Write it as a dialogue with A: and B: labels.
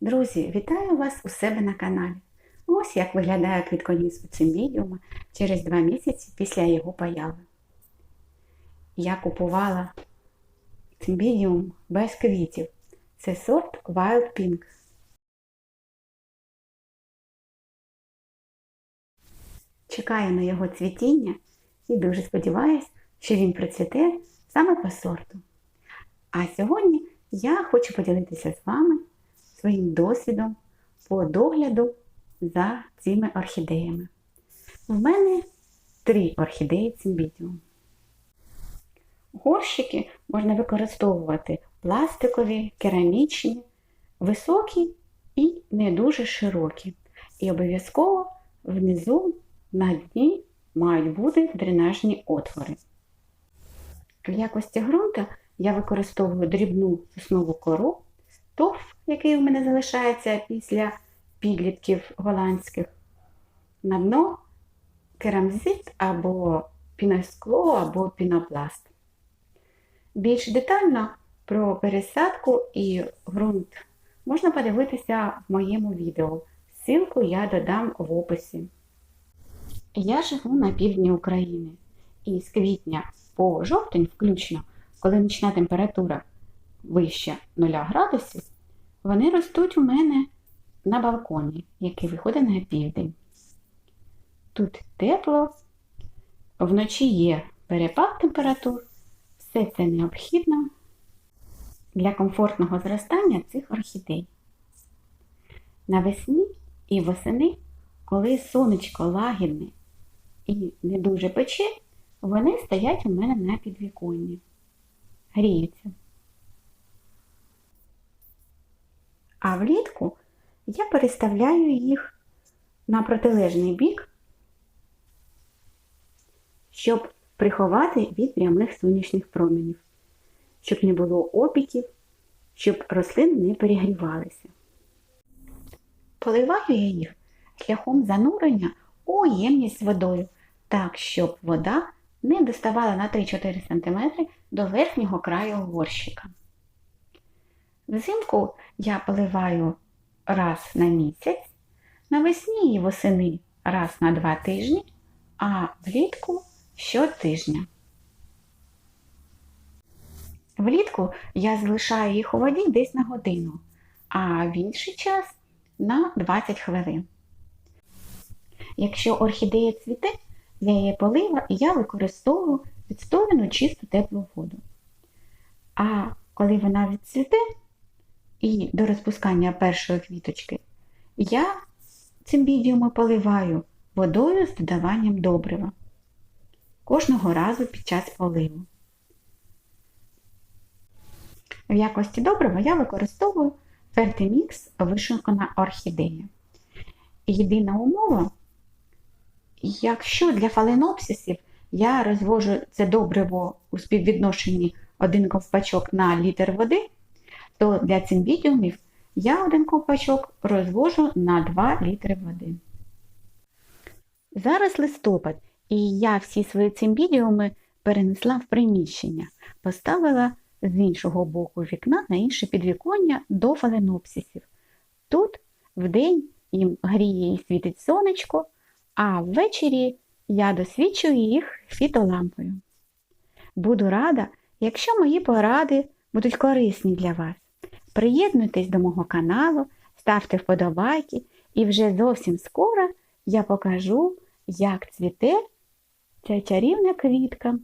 A: Друзі, вітаю вас у себе на каналі. Ось як виглядає квітконіс у цимбідіума через два місяці після його появи. Я купувала цимбідіум без квітів. Це сорт Wild Pink. Чекаю на його цвітіння і дуже сподіваюся, що він процвіте саме по сорту. А сьогодні я хочу поділитися з вами своїм досвідом по догляду за цими орхідеями. У мене три орхідеї цимбідіум. Горщики можна використовувати пластикові, керамічні, високі і не дуже широкі. І обов'язково внизу на дні мають бути дренажні отвори. В якості ґрунта я використовую дрібну соснову кору, торф, який у мене залишається після підлітків голландських, на дно керамзит або піноскло, або пінопласт. Більш детально про пересадку і ґрунт можна подивитися в моєму відео. Ссылку я додам в описі. Я живу на півдні України і з квітня по жовтень включно, коли нічна температура вище 0 градусів, вони ростуть у мене на балконі, який виходить на південь. Тут тепло, вночі є перепад температур, все це необхідно для комфортного зростання цих орхідей. Навесні і восени, коли сонечко лагідне і не дуже пече, вони стоять у мене на підвіконні, гріються. Влітку я переставляю їх на протилежний бік, щоб приховати від прямих сонячних променів, щоб не було опіків, щоб рослини не перегрівалися. Поливаю я їх шляхом занурення у ємність з водою, так, щоб вода не доставала на 3-4 см до верхнього краю горщика. Взимку я поливаю раз на місяць, навесні і восени раз на два тижні, а влітку щотижня. Влітку я залишаю їх у воді десь на годину, а в інший час на 20 хвилин. Якщо орхідея цвіте, для її полива я використовую відстояну чисту теплу воду. А коли вона відцвіте і до розпускання першої квіточки, я цимбідіуми поливаю водою з додаванням добрива кожного разу під час поливу. В якості добрива я використовую фертимікс вишукана орхідея. Єдина умова, якщо для фаленопсисів я розвожу це добриво у співвідношенні один ковпачок на літр води, то для цимбідіумів я один ковпачок розвожу на 2 літри води. Зараз листопад, і я всі свої цимбідіуми перенесла в приміщення, поставила з іншого боку вікна на інше підвіконня до фаленопсисів. Тут вдень їм гріє і світить сонечко, а ввечері я досвідчую їх фітолампою. Буду рада, якщо мої поради будуть корисні для вас. Приєднуйтесь до мого каналу, ставте вподобайки, і вже зовсім скоро я покажу, як цвіте ця чарівна квітка.